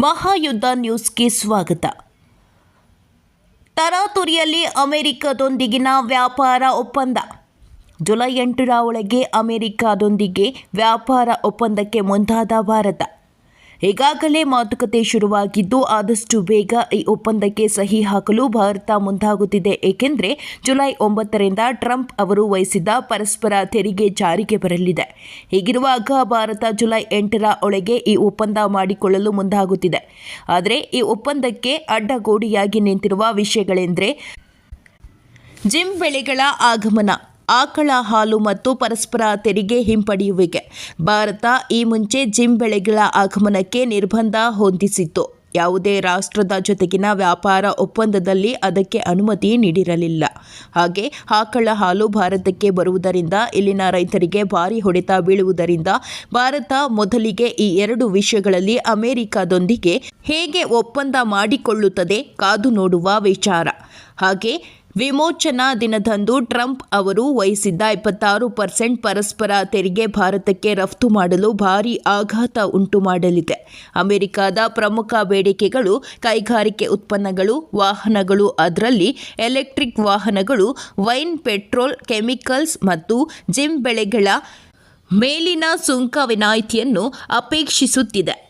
ಮಹಾಯುದ್ಧ ನ್ಯೂಸ್ಗೆ ಸ್ವಾಗತ. ತರಾತುರಿಯಲ್ಲಿ ಅಮೆರಿಕದೊಂದಿಗಿನ ವ್ಯಾಪಾರ ಒಪ್ಪಂದ. ಜುಲೈ ಎಂಟರ ಒಳಗೆ ಅಮೆರಿಕದೊಂದಿಗೆ ವ್ಯಾಪಾರ ಒಪ್ಪಂದಕ್ಕೆ ಮುಂದಾದ ಭಾರತ. ಈಗಾಗಲೇ ಮಾತುಕತೆ ಶುರುವಾಗಿದ್ದು ಆದಷ್ಟು ಬೇಗ ಈ ಒಪ್ಪಂದಕ್ಕೆ ಸಹಿ ಹಾಕಲು ಭಾರತ ಮುಂದಾಗುತ್ತಿದೆ. ಏಕೆಂದರೆ ಜುಲೈ ಒಂಬತ್ತರಿಂದ ಟ್ರಂಪ್ ಅವರು ವಹಿಸಿದ್ದ ಪರಸ್ಪರ ತೆರಿಗೆ ಜಾರಿಗೆ ಬರಲಿದೆ. ಹೀಗಿರುವಾಗ ಭಾರತ ಜುಲೈ ಎಂಟರ ಒಳಗೆ ಈ ಒಪ್ಪಂದ ಮಾಡಿಕೊಳ್ಳಲು ಮುಂದಾಗುತ್ತಿದೆ. ಆದರೆ ಈ ಒಪ್ಪಂದಕ್ಕೆ ಅಡ್ಡಗೋಡಿಯಾಗಿ ನಿಂತಿರುವ ವಿಷಯಗಳೆಂದರೆ ಜಿಮ್ ಬೆಳೆಗಳ ಆಗಮನ. ಆಕಳ ಹಾಲು ಮತ್ತು ಪರಸ್ಪರ ತೆರಿಗೆ ಹಿಂಪಡೆಯುವಿಕೆ. ಭಾರತ ಈ ಮುಂಚೆ ಜಿಮ್ ಬೆಳೆಗಳ ಆಗಮನಕ್ಕೆ ನಿರ್ಬಂಧ ಹೊಂದಿಸಿತ್ತು. ಯಾವುದೇ ರಾಷ್ಟ್ರದ ಜೊತೆಗಿನ ವ್ಯಾಪಾರ ಒಪ್ಪಂದದಲ್ಲಿ ಅದಕ್ಕೆ ಅನುಮತಿ ನೀಡಿರಲಿಲ್ಲ. ಹಾಗೆ ಆಕಳ ಹಾಲು ಭಾರತಕ್ಕೆ ಬರುವುದರಿಂದ, ಇಲ್ಲಿನ ರೈತರಿಗೆ ಭಾರಿ ಹೊಡೆತ ಬೀಳುವುದರಿಂದ ಭಾರತ ಮೊದಲಿಗೆ ಈ ಎರಡು ವಿಷಯಗಳಲ್ಲಿ ಅಮೆರಿಕದೊಂದಿಗೆ ಹೇಗೆ ಒಪ್ಪಂದ ಮಾಡಿಕೊಳ್ಳುತ್ತದೆ ಕಾದು ನೋಡುವ ವಿಚಾರ. ಹಾಗೆ ವಿಮೋಚನಾ ದಿನದಂದು ಟ್ರಂಪ್ ಅವರು ವಹಿಸಿದ್ದ ಇಪ್ಪತ್ತಾರು ಪರ್ಸೆಂಟ್ ಪರಸ್ಪರ ತೆರಿಗೆ ಭಾರತಕ್ಕೆ ರಫ್ತು ಮಾಡಲು ಭಾರೀ ಆಘಾತ ಉಂಟು ಮಾಡಲಿದೆ. ಅಮೆರಿಕದ ಪ್ರಮುಖ ಬೇಡಿಕೆಗಳು, ಕೈಗಾರಿಕೆ ಉತ್ಪನ್ನಗಳು, ವಾಹನಗಳು, ಅದರಲ್ಲಿ ಎಲೆಕ್ಟ್ರಿಕ್ ವಾಹನಗಳು, ವೈನ್, ಪೆಟ್ರೋಲ್, ಕೆಮಿಕಲ್ಸ್ ಮತ್ತು ಜಿಮ್ ಬೆಳೆಗಳ ಮೇಲಿನ ಸುಂಕ ವಿನಾಯಿತಿಯನ್ನು ಅಪೇಕ್ಷಿಸುತ್ತಿದೆ.